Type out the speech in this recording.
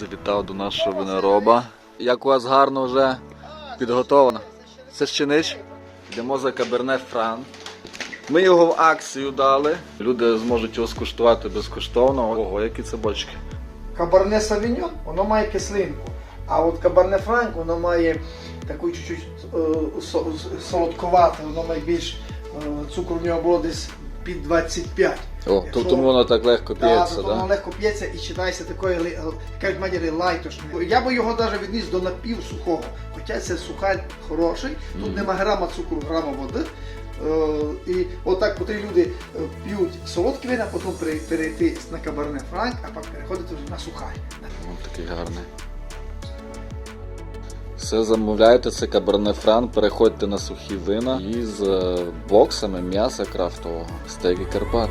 Завітав до нашого винороба. Як у вас гарно вже підготовлено. Це щенич. Йдемо за Каберне Фран. Ми його в акцію дали. Люди зможуть його скуштувати безкоштовно. Ого, які це бочки. Кабарне Савіньон, воно має кислинку. А от Кабарне Франк, воно має таку чуть-чуть е, со- воно має більш е, цукру в нього було десь під 25. О, Якщо- тому воно так легко Да, п'ється, тобто воно легко п'ється і читається такої, ли- е, кажуть лайтошної. Я би його навіть відніс до напівсухого. Хоча це сухарь хороший, тут Мгм. нема грама цукру, грама води. Е, і отак котрі люди е, п'ють солодкі вина, потім перейти на кабарне франк, а потім переходити вже на сухарь. Такий гарний. Все замовляйте, це Каберне Фран, переходьте на сухі вина із е, боксами м'яса крафтового, стейки Карпат.